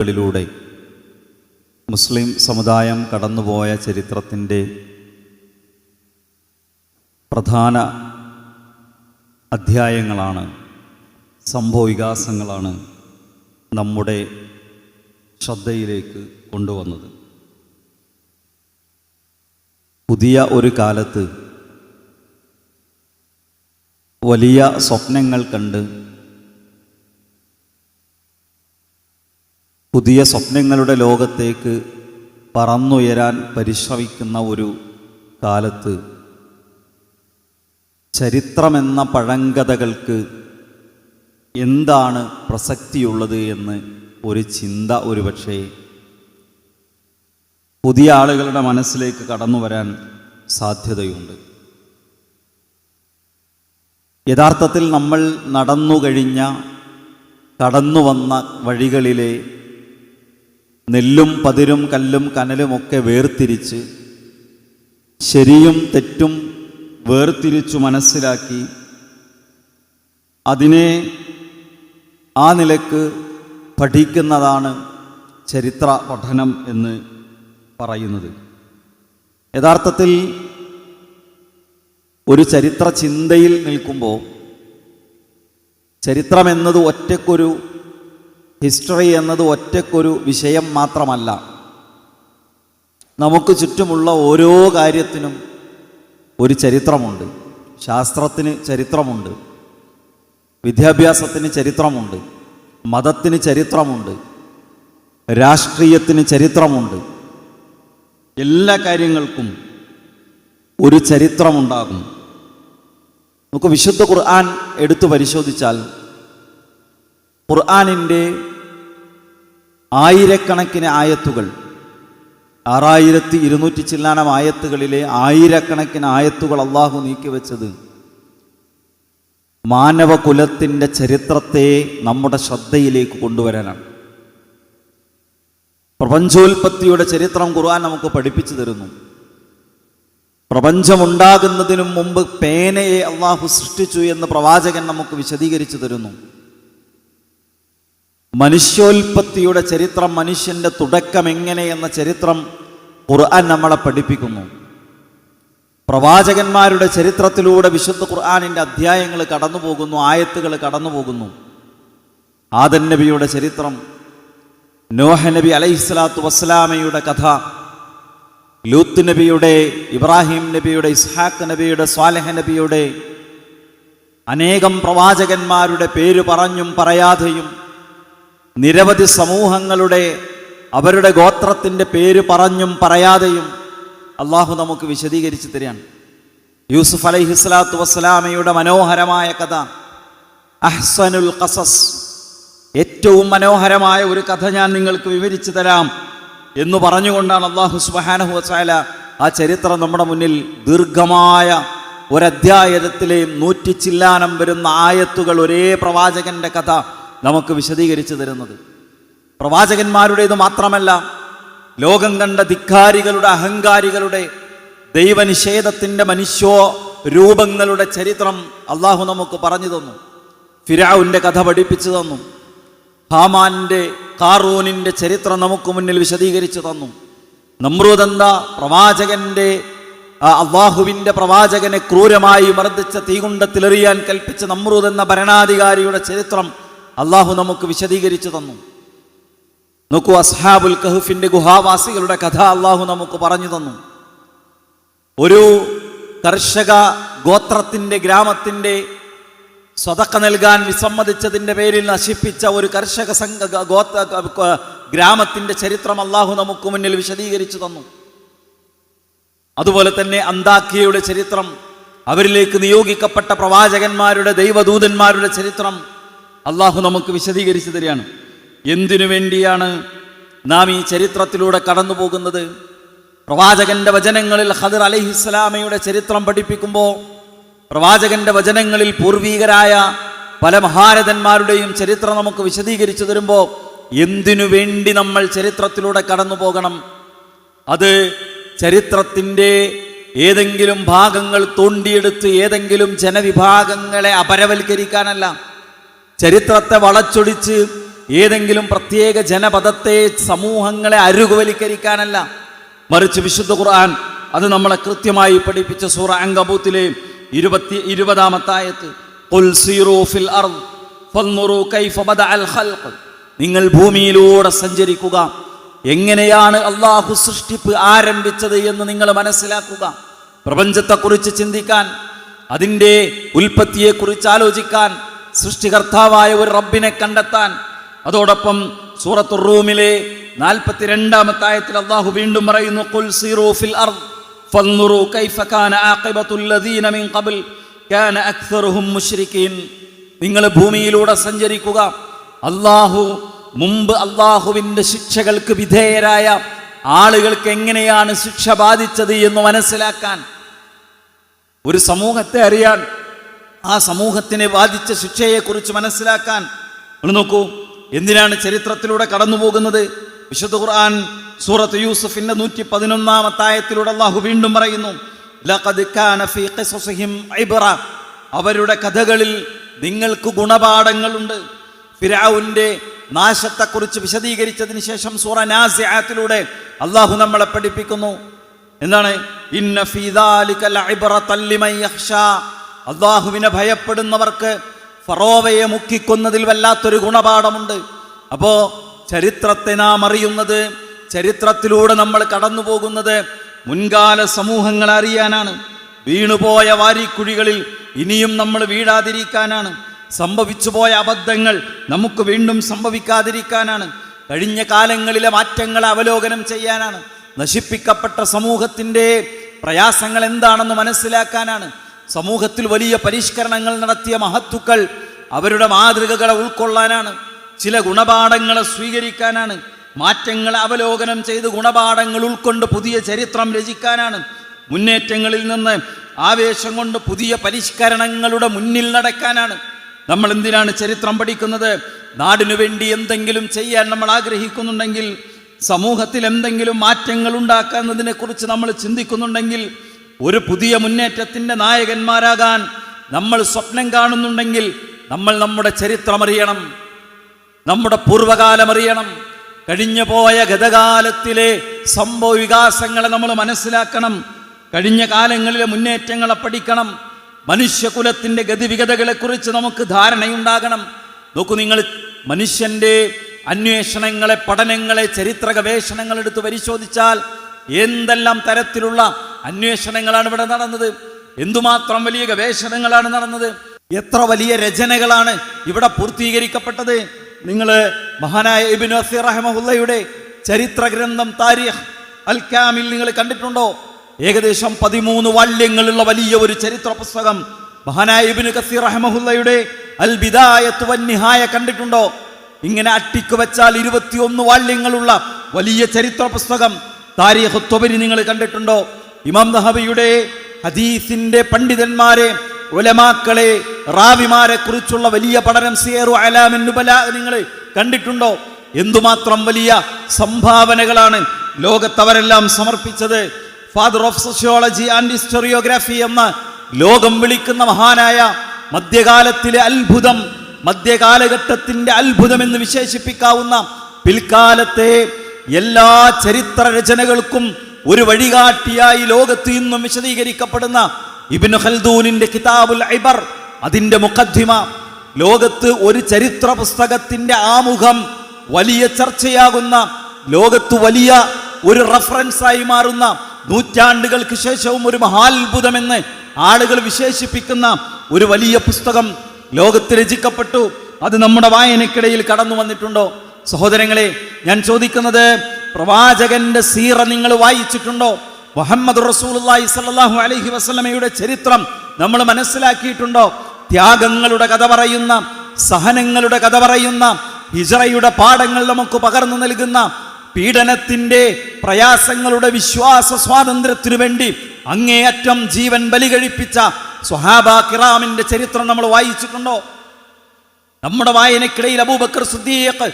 കളിലൂടെ മുസ്ലിം സമുദായം കടന്നുപോയ ചരിത്രത്തിന്റെ പ്രധാന അധ്യായങ്ങളാണ് സംഭവവികാസങ്ങളാണ് നമ്മുടെ ശ്രദ്ധയിലേക്ക് കൊണ്ടുവന്നത്. പുതിയ ഒരു കാലത്ത് വലിയ സ്വപ്നങ്ങൾ കണ്ട് പുതിയ സ്വപ്നങ്ങളുടെ ലോകത്തേക്ക് പറന്നുയരാൻ പരിശ്രമിക്കുന്ന ഒരു കാലത്ത് ചരിത്രമെന്ന പഴങ്കഥകൾക്ക് എന്താണ് പ്രസക്തിയുള്ളത് എന്ന് ഒരു ചിന്ത ഒരുപക്ഷെ പുതിയ ആളുകളുടെ മനസ്സിലേക്ക് കടന്നു വരാൻ സാധ്യതയുണ്ട്. യഥാർത്ഥത്തിൽ നമ്മൾ നടന്നു കഴിഞ്ഞ കടന്നു വന്ന വഴികളിലെ നെല്ലും പതിരും കല്ലും കനലുമൊക്കെ വേർതിരിച്ച് ശരിയും തെറ്റും വേർതിരിച്ചു മനസ്സിലാക്കി അതിനെ ആ നിലയ്ക്ക് പഠിക്കുന്നതാണ് ചരിത്ര പഠനം എന്ന് പറയുന്നത്. യഥാർത്ഥത്തിൽ ഒരു ചരിത്ര ചിന്തയിൽ നിൽക്കുമ്പോൾ ചരിത്രം എന്നത് ഒറ്റക്കൊരു ഹിസ്റ്ററി എന്നത് ഒറ്റക്കൊരു വിഷയം മാത്രമല്ല. നമുക്ക് ചുറ്റുമുള്ള ഓരോ കാര്യത്തിനും ഒരു ചരിത്രമുണ്ട്. ശാസ്ത്രത്തിന് ചരിത്രമുണ്ട്. വിദ്യാഭ്യാസത്തിന് ചരിത്രമുണ്ട്. മതത്തിന് ചരിത്രമുണ്ട്. രാഷ്ട്രീയത്തിന് ചരിത്രമുണ്ട്. എല്ലാ കാര്യങ്ങൾക്കും ഒരു ചരിത്രമുണ്ടാകും. നമുക്ക് വിശുദ്ധ ഖുർആൻ എടുത്തു പരിശോധിച്ചാൽ ഖുർആനിന്റെ ആയിരക്കണക്കിന് ആയത്തുകൾ. ആറായിരത്തി ഇരുന്നൂറ്റി ചില്ലാനം ആയത്തുകളിലെ ആയിരക്കണക്കിന് ആയത്തുകൾ അള്ളാഹു നീക്കിവെച്ചത് മാനവകുലത്തിന്റെ ചരിത്രത്തെ നമ്മുടെ ശ്രദ്ധയിലേക്ക് കൊണ്ടുവരാനാണ്. പ്രപഞ്ചോൽപത്തിയുടെ ചരിത്രം ഖുർആൻ നമുക്ക് പഠിപ്പിച്ചു തരുന്നു. പ്രപഞ്ചമുണ്ടാകുന്നതിനും മുമ്പ് പേനയെ അള്ളാഹു സൃഷ്ടിച്ചു എന്ന് പ്രവാചകൻ നമുക്ക് വിശദീകരിച്ചു തരുന്നു. മനുഷ്യോൽപത്തിയുടെ ചരിത്രം മനുഷ്യന്റെ തുടക്കം എങ്ങനെ എന്ന ചരിത്രം ഖുർആൻ നമ്മളെ പഠിപ്പിക്കുന്നു. പ്രവാചകന്മാരുടെ ചരിത്രത്തിലൂടെ വിശുദ്ധ ഖുർആാനിന്റെ അധ്യായങ്ങൾ കടന്നു പോകുന്നു ആയത്തുകൾ കടന്നു പോകുന്നു ആദൻ നബിയുടെ ചരിത്രം നോഹ നബി അലൈഹിസ്ലാത്തു വസ്സലാമയുടെ കഥ ലൂത്ത് നബിയുടെ ഇബ്രാഹിം നബിയുടെ ഇസ്ഹാഖ് നബിയുടെ സ്വാലഹ നബിയുടെ അനേകം പ്രവാചകന്മാരുടെ പേര് പറഞ്ഞും പറയാതെയും നിരവധി സമൂഹങ്ങളുടെ അവരുടെ ഗോത്രത്തിന്റെ പേര് പറഞ്ഞും പറയാതെയും അള്ളാഹു നമുക്ക് വിശദീകരിച്ച് തരികയാണ്. യൂസുഫ് അലൈഹി സ്വലാത്തു വസ്സലാമയുടെ മനോഹരമായ കഥ. അഹ്സനുൽ കസസ് ഏറ്റവും മനോഹരമായ ഒരു കഥ ഞാൻ നിങ്ങൾക്ക് വിവരിച്ചു തരാം എന്ന് പറഞ്ഞുകൊണ്ടാണ് അള്ളാഹു സുബാനഹു വസാല ആ ചരിത്രം നമ്മുടെ മുന്നിൽ ദീർഘമായ ഒരധ്യായത്തിലെ നൂറ്റി ചില്ലാനം വരുന്ന ആയത്തുകൾ ഒരേ പ്രവാചകന്റെ കഥ. നമുക്ക് വിശദീകരിച്ചു തരുന്നത്. പ്രവാചകന്മാരുടേത് മാത്രമല്ല ലോകം കണ്ട ധിക്കാരികളുടെ അഹങ്കാരികളുടെ ദൈവനിഷേധത്തിന്റെ മനുഷ്യോ രൂപങ്ങളുടെ ചരിത്രം അള്ളാഹു നമുക്ക് പറഞ്ഞു തന്നു. ഫിരാവുന്റെ കഥ പഠിപ്പിച്ചു തന്നു. ഹാമാന്റെ കാറൂനിന്റെ ചരിത്രം നമുക്ക് മുന്നിൽ വിശദീകരിച്ചു തന്നു. നമ്രൂദന്ത പ്രവാചകന്റെ അള്ളാഹുവിന്റെ പ്രവാചകനെ ക്രൂരമായി മർദ്ദിച്ച തീകുണ്ടത്തിലെറിയാൻ കൽപ്പിച്ച നമ്രൂദ് എന്ന ഭരണാധികാരിയുടെ ചരിത്രം അള്ളാഹു നമുക്ക് വിശദീകരിച്ചു തന്നു. നോക്കൂ അസ്ഹാബുൽ കഹുഫിന്റെ ഗുഹാവാസികളുടെ കഥ അള്ളാഹു നമുക്ക് പറഞ്ഞു തന്നു. ഒരു കർഷക ഗോത്രത്തിന്റെ ഗ്രാമത്തിന്റെ സ്വതക്ക നൽകാൻ വിസമ്മതിച്ചതിന്റെ പേരിൽ നശിപ്പിച്ച ഒരു കർഷക സംഘ ഗോത്ര ഗ്രാമത്തിന്റെ ചരിത്രം അള്ളാഹു നമുക്ക് മുന്നിൽ വിശദീകരിച്ചു തന്നു. അതുപോലെ തന്നെ അന്താക്കിയയുടെ ചരിത്രം അവരിലേക്ക് നിയോഗിക്കപ്പെട്ട പ്രവാചകന്മാരുടെ ദൈവദൂതന്മാരുടെ ചരിത്രം അള്ളാഹു നമുക്ക് വിശദീകരിച്ചു തരികയാണ്. എന്തിനു വേണ്ടിയാണ് നാം ഈ ചരിത്രത്തിലൂടെ കടന്നു പോകുന്നത്? പ്രവാചകന്റെ വചനങ്ങളിൽ ഹദർ അലഹിസ്സലാമയുടെ ചരിത്രം പഠിപ്പിക്കുമ്പോൾ പ്രവാചകന്റെ വചനങ്ങളിൽ പൂർവീകരായ പല മഹാരഥന്മാരുടെയും ചരിത്രം നമുക്ക് വിശദീകരിച്ചു തരുമ്പോൾ എന്തിനു വേണ്ടി നമ്മൾ ചരിത്രത്തിലൂടെ കടന്നു പോകണം? അത് ചരിത്രത്തിന്റെ ഏതെങ്കിലും ഭാഗങ്ങൾ തോണ്ടിയെടുത്ത് ഏതെങ്കിലും ജനവിഭാഗങ്ങളെ അപരവൽക്കരിക്കാനല്ല. ചരിത്രത്തെ വളച്ചൊടിച്ച് ഏതെങ്കിലും പ്രത്യേക ജനപദത്തെ സമൂഹങ്ങളെ അരുകുവലിക്കരിക്കാനല്ല. മറിച്ച് വിശുദ്ധ ഖുർആൻ അത് നമ്മളെ കൃത്യമായി പഠിപ്പിച്ച സൂറ അങ്കബൂത്തിലെ ഇരുപത്തി ഇരുപതാമത്തായത്ത്. നിങ്ങൾ ഭൂമിയിലൂടെ സഞ്ചരിക്കുക. എങ്ങനെയാണ് അള്ളാഹു സൃഷ്ടിപ്പ് ആരംഭിച്ചത് എന്ന് നിങ്ങൾ മനസ്സിലാക്കുക. പ്രപഞ്ചത്തെക്കുറിച്ച് ചിന്തിക്കാൻ അതിന്റെ ഉൽപ്പത്തിയെക്കുറിച്ച് ആലോചിക്കാൻ സൃഷ്ടികർത്താവായ ഒരു റബ്ബിനെ കണ്ടെത്താൻ. അതോടൊപ്പം സൂറത്തു റൂമിലെ നാൽപ്പത്തിരണ്ടാമത്തെ ആയത്തിൽ അള്ളാഹു വീണ്ടും പറയുന്നു "ഖുൽ സീറൂ ഫിൽ അർദ് ഫൻദുറൂ കൈഫ കാന ആഖിബത്തുൽ ലദീന മിൻ ഖബൽ കാന അക്സറുഹും മുശ്രിക്കീൻ നിങ്ങൾ ഭൂമിയിലൂടെ സഞ്ചരിക്കുക. അള്ളാഹു മുമ്പ് അള്ളാഹുവിന്റെ ശിക്ഷകൾക്ക് വിധേയരായ ആളുകൾക്ക് എങ്ങനെയാണ് ശിക്ഷ ബാധിച്ചത് എന്ന് മനസ്സിലാക്കാൻ ഒരു സമൂഹത്തെ അറിയാൻ ആ സമൂഹത്തിനെ ബാധിച്ച ശിക്ഷയെക്കുറിച്ച് മനസ്സിലാക്കാൻ ഒന്ന് നോക്കൂ. എന്തിനാണ് ചരിത്രത്തിലൂടെ കടന്നു പോകുന്നത് വിശുദ്ധ ഖുർആൻ സൂറത്ത് യൂസഫിന്റെ നൂറ്റി പതിനൊന്നാം ആയത്തിലൂടെ അള്ളാഹു വീണ്ടും പറയുന്നു. അവരുടെ കഥകളിൽ നിങ്ങൾക്ക് ഗുണപാഠങ്ങളുണ്ട്. ഫിരാവുന്റെ നാശത്തെക്കുറിച്ച് വിശദീകരിച്ചതിന് ശേഷം സൂറ നാസിയാത്തിലൂടെ അള്ളാഹു നമ്മളെ പഠിപ്പിക്കുന്നു. എന്താണ്? അള്ളാഹുവിനെ ഭയപ്പെടുന്നവർക്ക് ഫറോവയെ മുക്കിക്കൊന്നതിൽ വല്ലാത്തൊരു ഗുണപാഠമുണ്ട്. അപ്പോ ചരിത്രത്തെ നാം അറിയുന്നത് ചരിത്രത്തിലൂടെ നമ്മൾ കടന്നു പോകുന്നത് മുൻകാല സമൂഹങ്ങൾ അറിയാനാണ്. വീണുപോയ വാരിക്കുഴികളിൽ ഇനിയും നമ്മൾ വീഴാതിരിക്കാനാണ്. സംഭവിച്ചു പോയ അബദ്ധങ്ങൾ നമുക്ക് വീണ്ടും സംഭവിക്കാതിരിക്കാനാണ്. കഴിഞ്ഞ കാലങ്ങളിലെ മാറ്റങ്ങളെ അവലോകനം ചെയ്യാനാണ്. നശിപ്പിക്കപ്പെട്ട സമൂഹത്തിന്റെ പ്രയാസങ്ങൾ എന്താണെന്ന് മനസ്സിലാക്കാനാണ്. സമൂഹത്തിൽ വലിയ പരിഷ്കരണങ്ങൾ നടത്തിയ മഹത്തുക്കൾ അവരുടെ മാതൃകകളെ ഉൾക്കൊള്ളാനാണ്. ചില ഗുണപാഠങ്ങളെ സ്വീകരിക്കാനാണ്. മാറ്റങ്ങളെ അവലോകനം ചെയ്ത് ഗുണപാഠങ്ങൾ ഉൾക്കൊണ്ട് പുതിയ ചരിത്രം രചിക്കാനാണ്. മുന്നേറ്റങ്ങളിൽ നിന്ന് ആവേശം കൊണ്ട് പുതിയ പരിഷ്കരണങ്ങളുടെ മുന്നിൽ നടക്കാനാണ്. നമ്മൾ എന്തിനാണ് ചരിത്രം പഠിക്കുന്നത്? നാടിനു വേണ്ടി എന്തെങ്കിലും ചെയ്യാൻ നമ്മൾ ആഗ്രഹിക്കുന്നുണ്ടെങ്കിൽ സമൂഹത്തിൽ എന്തെങ്കിലും മാറ്റങ്ങൾ ഉണ്ടാക്കുന്നതിനെ കുറിച്ച് നമ്മൾ ചിന്തിക്കുന്നുണ്ടെങ്കിൽ ഒരു പുതിയ മുന്നേറ്റത്തിന്റെ നായകന്മാരാകാൻ നമ്മൾ സ്വപ്നം കാണുന്നുണ്ടെങ്കിൽ നമ്മൾ നമ്മുടെ ചരിത്രമറിയണം നമ്മുടെ പൂർവകാലമറിയണം കഴിഞ്ഞു പോയ ഗതകാലത്തിലെ സംഭവ വികാസങ്ങളെ നമ്മൾ മനസ്സിലാക്കണം. കഴിഞ്ഞ കാലങ്ങളിലെ മുന്നേറ്റങ്ങളെ പഠിക്കണം. മനുഷ്യകുലത്തിന്റെ ഗതിവിഗതകളെക്കുറിച്ച് നമുക്ക് ധാരണയുണ്ടാകണം. നോക്കൂ നിങ്ങൾ മനുഷ്യന്റെ അന്വേഷണങ്ങളെ പഠനങ്ങളെ ചരിത്ര ഗവേഷണങ്ങൾ എടുത്ത് പരിശോധിച്ചാൽ എന്തെല്ലാം തരത്തിലുള്ള അന്വേഷണങ്ങളാണ് ഇവിടെ നടന്നത്. എന്തുമാത്രം വലിയ ഗവേഷണങ്ങളാണ് നടന്നത്? എത്ര വലിയ രചനകളാണ് ഇവിടെ പൂർത്തീകരിക്കപ്പെട്ടത്? നിങ്ങൾ മഹാനായ ഇബിൻ റഹമുല്ലയുടെ ചരിത്ര ഗ്രന്ഥം താരിഖ് അൽ നിങ്ങൾ കണ്ടിട്ടുണ്ടോ? ഏകദേശം പതിമൂന്ന് വാല്യങ്ങളുള്ള വലിയ ഒരു ചരിത്ര പുസ്തകം മഹാനായ ഇബിന് കസീർ റഹ്മഹുല്ലയുടെ അൽ ബിദായത്ത് വന്നിഹായ കണ്ടിട്ടുണ്ടോ? ഇങ്ങനെ അട്ടിക്ക് വെച്ചാൽ ഇരുപത്തിയൊന്ന് വാല്യങ്ങളുള്ള വലിയ ചരിത്ര പുസ്തകം താരിഖ് ത്വബരി നിങ്ങൾ കണ്ടിട്ടുണ്ടോ? ഇമാം ദഹബിയുടെ ഹദീസിന്റെ പണ്ഡിതന്മാരെ ഉലമാക്കളെ റാവിമാരെ കുറിച്ചുള്ള വലിയ പഠനം സിയറു അലാമിൻ നുബല നിങ്ങൾ കണ്ടിട്ടുണ്ടോ? എന്തുമാത്രം വലിയ സംഭാവനകളാണ് ലോകത്തവരെല്ലാം സമർപ്പിച്ചത്? Father of sociology and historiography എന്ന ലോകം വിളിക്കുന്ന മഹാനായ മധ്യകാലത്തിലെ അത്ഭുതം മധ്യകാലഘട്ടത്തിന്റെ അത്ഭുതം എന്ന് വിശേഷിപ്പിക്കാവുന്ന പിൽക്കാലത്തെ എല്ലാ ചരിത്ര രചനകൾക്കും ഒരു വഴികാട്ടിയായി ലോകത്ത് ഇന്നും വിശദീകരിക്കപ്പെടുന്ന ഇബിന് ഖൽദൂനിന്റെ കിതാബുൽ ഐബർ അതിന്റെ മുഖദ്ധിമ. ലോകത്ത് ഒരു ചരിത്ര പുസ്തകത്തിന്റെ ആമുഖം വലിയ ചർച്ചയാകുന്ന ലോകത്ത് വലിയ ഒരു റഫറൻസായി മാറുന്ന നൂറ്റാണ്ടുകൾക്ക് ശേഷവും ഒരു മഹാത്ഭുതമെന്ന് ആളുകൾ വിശേഷിപ്പിക്കുന്ന ഒരു വലിയ പുസ്തകം ലോകത്ത് രചിക്കപ്പെട്ടു. അത് നമ്മുടെ വായനക്കിടയിൽ കടന്നു വന്നിട്ടുണ്ടോ? സഹോദരങ്ങളെ ഞാൻ ചോദിക്കുന്നത് പ്രവാചകന്റെ സീറ നിങ്ങൾ വായിച്ചിട്ടുണ്ടോ? മുഹമ്മദ് റസൂലുള്ളാഹി സല്ലാഹു അലഹി വസ്ലമയുടെ ചരിത്രം നമ്മൾ മനസ്സിലാക്കിയിട്ടുണ്ടോ? ത്യാഗങ്ങളുടെ കഥ പറയുന്ന സഹനങ്ങളുടെ കഥ പറയുന്ന ഹിജറയുടെ പാഠങ്ങൾ നമുക്ക് പകർന്നു നൽകുന്ന പീഡനത്തിന്റെ പ്രയാസങ്ങളുടെ വിശ്വാസ സ്വാതന്ത്ര്യത്തിനു വേണ്ടി അങ്ങേയറ്റം ജീവൻ ബലി കഴിപ്പിച്ച സ്വഹാബ കിറാമിന്റെ ചരിത്രം നമ്മൾ വായിച്ചിട്ടുണ്ടോ? നമ്മുടെ വായനക്കിടയിൽ അബൂബക്കർ സിദ്ദീഖ്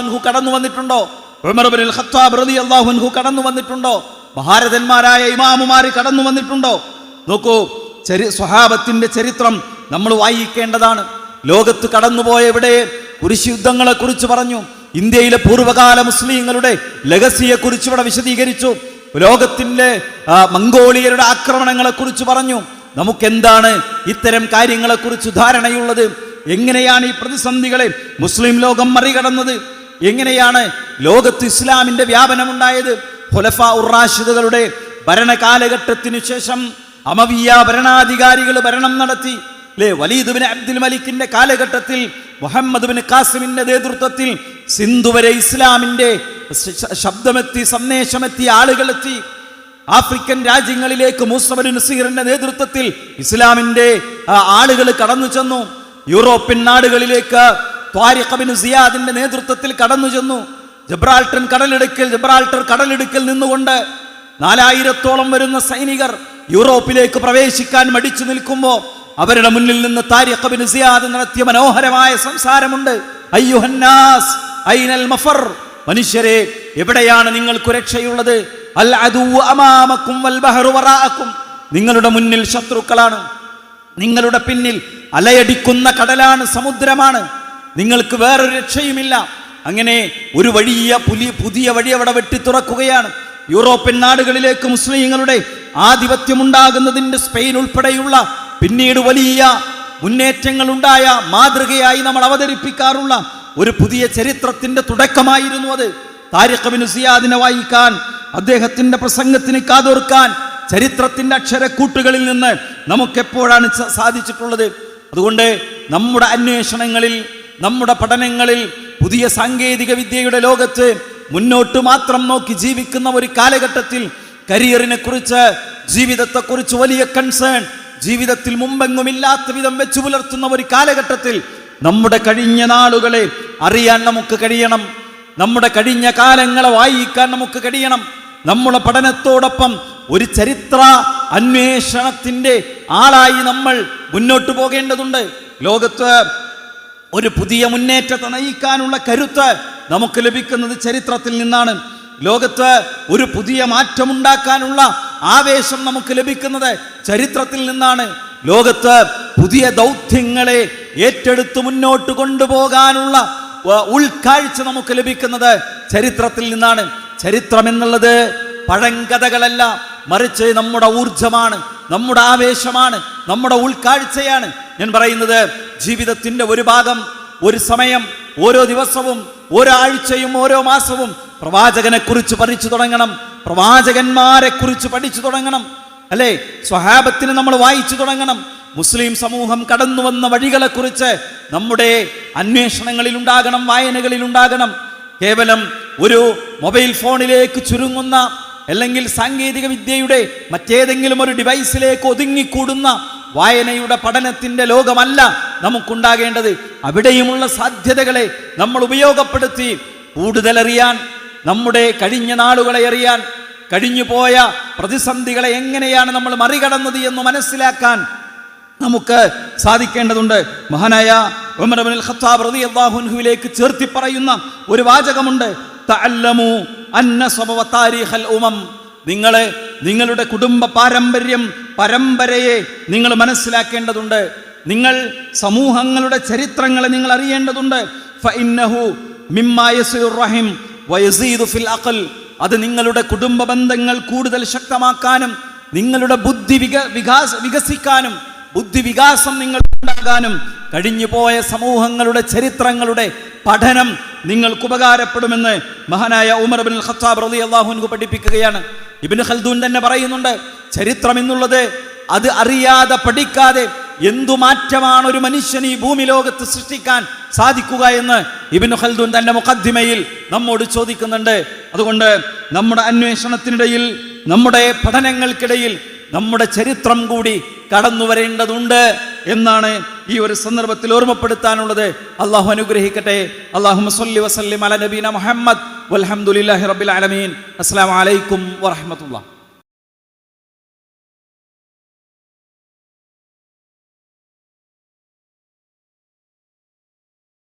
അൻഹു കടന്നു വന്നിട്ടുണ്ടോ? കടന്നു വന്നിട്ടുണ്ടോ? ഭാരതന്മാരായ ഇമാമുമാർ കടന്നു വന്നിട്ടുണ്ടോ? നോക്കൂ ചരി സ്വഹാബത്തിന്റെ ചരിത്രം നമ്മൾ വായിക്കേണ്ടതാണ്. ലോകത്ത് കടന്നുപോയ ഇവിടെ കുരിശ് യുദ്ധങ്ങളെ കുറിച്ച് പറഞ്ഞു. ഇന്ത്യയിലെ പൂർവകാല മുസ്ലിങ്ങളുടെ ലഗസിയെ കുറിച്ച് ഇവിടെ വിശദീകരിച്ചു. ലോകത്തിന്റെ മംഗോളിയരുടെ ആക്രമണങ്ങളെ കുറിച്ച് പറഞ്ഞു. നമുക്കെന്താണ് ഇത്തരം കാര്യങ്ങളെ കുറിച്ച് ധാരണയുള്ളത്? എങ്ങനെയാണ് ഈ പ്രതിസന്ധികളെ മുസ്ലിം ലോകം മറികടന്നത്? എങ്ങനെയാണ് ലോകത്ത് ഇസ്ലാമിന്റെ വ്യാപനം വ്യാപനമുണ്ടായത് ഹുലഫ ഉറാഷിദുകളുടെ ഭരണകാലഘട്ടത്തിനു ശേഷം അമവിയ ഭരണാധികാരികൾ ഭരണം നടത്തി. അല്ലേ വലീദ് അബ്ദുൽ മലിക്കിന്റെ കാലഘട്ടത്തിൽ മുഹമ്മദ് ബിൻ കാസിമിന്റെ നേതൃത്വത്തിൽ സിന്ധു വരെ ഇസ്ലാമിന്റെ ശബ്ദമെത്തി സന്ദേശമെത്തി ആളുകളെത്തി. ആഫ്രിക്കൻ രാജ്യങ്ങളിലേക്ക് മൂസബലി നസീറിന്റെ നേതൃത്വത്തിൽ ഇസ്ലാമിന്റെ ആളുകൾ കടന്നു ചെന്നു. യൂറോപ്യൻ നാടുകളിലേക്ക് ത്വാരിഖ് ബിൻ സിയാദിന്റെ നേതൃത്വത്തിൽ കടന്നു ചെന്നു. ജബ്രാൾട്ടൻ കടലിടുക്കൽ ജബ്രാൾട്ടർ കടലിടുക്കൽ നിന്നുകൊണ്ട് നാലായിരത്തോളം വരുന്ന സൈനികർ യൂറോപ്പിലേക്ക് പ്രവേശിക്കാൻ മടിച്ചു നിൽക്കുമ്പോൾ അവരുടെ മുന്നിൽ നിന്ന് താരിഖ് ബിൻ സിയാദ് നടത്തിയ മനോഹരമായ സംസാരമുണ്ട്. അയ്യുഹന്നാസ് ഐനൽ മഫർ മനുഷ്യരെ എവിടെയാണ് നിങ്ങൾക്ക് രക്ഷയുള്ളത്? അൽ അദു അമാമക്കും വൽ ബഹറു വറാഅക്കും. നിങ്ങളുടെ മുന്നിൽ ശത്രുക്കളാണ്. നിങ്ങളുടെ പിന്നിൽ അലയടിക്കുന്ന കടലാണ് സമുദ്രമാണ്. നിങ്ങൾക്ക് വേറൊരു രക്ഷയുമില്ല. അങ്ങനെ ഒരു വഴിയ പുലി പുതിയ വഴി അവിടെ വെട്ടിത്തുറക്കുകയാണ് യൂറോപ്യൻ നാടുകളിലേക്ക് മുസ്ലിങ്ങളുടെ ആധിപത്യം ഉണ്ടാകുന്നതിന്റെ സ്പെയിൻ ഉൾപ്പെടെയുള്ള പിന്നീട് വലിയ മുന്നേറ്റങ്ങൾ ഉണ്ടായ മാതൃകയായി നമ്മൾ അവതരിപ്പിക്കാറുള്ള ഒരു പുതിയ ചരിത്രത്തിന്റെ തുടക്കമായിരുന്നു അത്. താരിഖബിന് സിയാദിനെ വായിക്കാൻ അദ്ദേഹത്തിന്റെ പ്രസംഗത്തിന് കാതോർക്കാൻ ചരിത്രത്തിന്റെ അക്ഷരക്കൂട്ടുകളിൽ നിന്ന് നമുക്കെപ്പോഴാണ് സാധിച്ചിട്ടുള്ളത്? അതുകൊണ്ട് നമ്മുടെ അന്വേഷണങ്ങളിൽ നമ്മുടെ പഠനങ്ങളിൽ പുതിയ സാങ്കേതിക വിദ്യയുടെ ലോകത്ത് മുന്നോട്ട് മാത്രം നോക്കി ജീവിക്കുന്ന ഒരു കാലഘട്ടത്തിൽ കരിയറിനെ കുറിച്ച് ജീവിതത്തെക്കുറിച്ച് വലിയ കൺസേൺ ജീവിതത്തിൽ മുമ്പെങ്ങുമില്ലാത്ത വിധം വെച്ചു പുലർത്തുന്ന ഒരു കാലഘട്ടത്തിൽ നമ്മുടെ കഴിഞ്ഞ നാളുകളെ അറിയാൻ നമുക്ക് കഴിയണം. നമ്മുടെ കഴിഞ്ഞ കാലങ്ങളെ വായിക്കാൻ നമുക്ക് കഴിയണം. നമ്മുടെ പഠനത്തോടൊപ്പം ഒരു ചരിത്ര അന്വേഷണത്തിന്റെ ആളായി നമ്മൾ മുന്നോട്ട് പോകേണ്ടതുണ്ട്. ലോകത്ത് ഒരു പുതിയ മുന്നേറ്റത്തെ നയിക്കാനുള്ള കരുത്ത് നമുക്ക് ലഭിക്കുന്നത് ചരിത്രത്തിൽ നിന്നാണ്. ലോകത്ത് ഒരു പുതിയ മാറ്റമുണ്ടാക്കാനുള്ള ആവേശം നമുക്ക് ലഭിക്കുന്നത് ചരിത്രത്തിൽ നിന്നാണ്. ലോകത്ത് പുതിയ ദൗത്യങ്ങളെ ഏറ്റെടുത്ത് മുന്നോട്ട് കൊണ്ടുപോകാനുള്ള ഉൾക്കാഴ്ച നമുക്ക് ലഭിക്കുന്നത് ചരിത്രത്തിൽ നിന്നാണ്. ചരിത്രം എന്നുള്ളത് പഴങ്കഥകളല്ല മറിച്ച് നമ്മുടെ ഊർജമാണ് നമ്മുടെ ആവേശമാണ് നമ്മുടെ ഉൾക്കാഴ്ചയാണ്. ഞാൻ പറയുന്നത് ജീവിതത്തിന്റെ ഒരു ഭാഗം ഒരു സമയം ഓരോ ദിവസവും ഓരോ ആഴ്ചയും ഓരോ മാസവും പ്രവാചകനെ കുറിച്ച് പഠിച്ചു തുടങ്ങണം. പ്രവാചകന്മാരെ കുറിച്ച് പഠിച്ചു തുടങ്ങണം. അല്ലേ? സ്വഹാബത്തിന് നമ്മൾ വായിച്ചു തുടങ്ങണം. മുസ്ലിം സമൂഹം കടന്നു വന്ന വഴികളെ കുറിച്ച് നമ്മുടെ അന്വേഷണങ്ങളിൽ ഉണ്ടാകണം വായനകളിൽ ഉണ്ടാകണം കേവലം ഒരു മൊബൈൽ ഫോണിലേക്ക് ചുരുങ്ങുന്ന അല്ലെങ്കിൽ സാങ്കേതിക വിദ്യയുടെ മറ്റേതെങ്കിലും ഒരു ഡിവൈസിലേക്ക് ഒതുങ്ങിക്കൂടുന്ന വായനയുടെ പഠനത്തിന്റെ ലോകമല്ല നമുക്കുണ്ടാകേണ്ടത്. അവിടെയുമുള്ള സാധ്യതകളെ നമ്മൾ ഉപയോഗപ്പെടുത്തി കൂടുതലറിയാൻ നമ്മുടെ കഴിഞ്ഞ നാളുകളെ അറിയാൻ കഴിഞ്ഞുപോയ പ്രതിസന്ധികളെ എങ്ങനെയാണ് നമ്മൾ മറികടന്നത് എന്ന് മനസ്സിലാക്കാൻ നമുക്ക് സാധിക്കേണ്ടതുണ്ട്. മഹാനായ ഉമർ ഇബ്നുൽ ഖത്താബ് റളിയല്ലാഹു അൻഹുവിലേക്ക് ചേർത്തി പറയുന്ന ഒരു വാചകമുണ്ട്. തഅല്ലമു അന്ന സ്വബവ താരീഖൽ ഉമം. നിങ്ങളെ നിങ്ങളുടെ കുടുംബ പാരമ്പര്യം പരമ്പരയെ നിങ്ങൾ മനസ്സിലാക്കേണ്ടതുണ്ട്. നിങ്ങൾ സമൂഹങ്ങളുടെ ചരിത്രങ്ങളെ നിങ്ങൾ അറിയേണ്ടതുണ്ട്. അത് നിങ്ങളുടെ കുടുംബ ബന്ധങ്ങൾ കൂടുതൽ ശക്തമാക്കാനും നിങ്ങളുടെ ബുദ്ധി വിക വികാസ വികസിക്കാനും ബുദ്ധി വികാസം നിങ്ങൾ ഉണ്ടാകാനും കഴിഞ്ഞുപോയ സമൂഹങ്ങളുടെ ചരിത്രങ്ങളുടെ പഠനം നിങ്ങൾക്ക് ഉപകാരപ്പെടുമെന്ന് മഹാനായ ഉമർ ബിൻ ഖത്താബ് റളിയല്ലാഹു അൻഹു പഠിപ്പിക്കുകയാണ്. ഇബിൻ ഖൽദൂൻ തന്നെ പറയുന്നുണ്ട് ചരിത്രം എന്നുള്ളത് അത് അറിയാതെ പഠിക്കാതെ എന്തു മാറ്റമാണ് ഒരു മനുഷ്യൻ ഈ ഭൂമി ലോകത്ത് സൃഷ്ടിക്കാൻ സാധിക്കുക എന്ന് ഇബിൻ ഖൽദൂൻ തന്റെ മുഖദ്ദിമയിൽ നമ്മോട് ചോദിക്കുന്നുണ്ട്. അതുകൊണ്ട് നമ്മുടെ അന്വേഷണത്തിനിടയിൽ നമ്മുടെ പഠനങ്ങൾക്കിടയിൽ നമ്മുടെ ചരിത്രം കൂടി കടന്നു വരേണ്ടതുണ്ട് എന്നാണ് ഈ ഒരു സന്ദർഭത്തിൽ ഓർമ്മപ്പെടുത്താനുള്ളത്. അള്ളാഹു അനുഗ്രഹിക്കട്ടെ. അള്ളാഹു മസ്ലി വസല്ലം അല നബീന മുഹമ്മദ്. വൽഹംദുലില്ലാഹി റബ്ബിൽ ആലമീൻ. അസ്സലാമു അലൈക്കും വറഹ്മത്തുള്ളാഹി.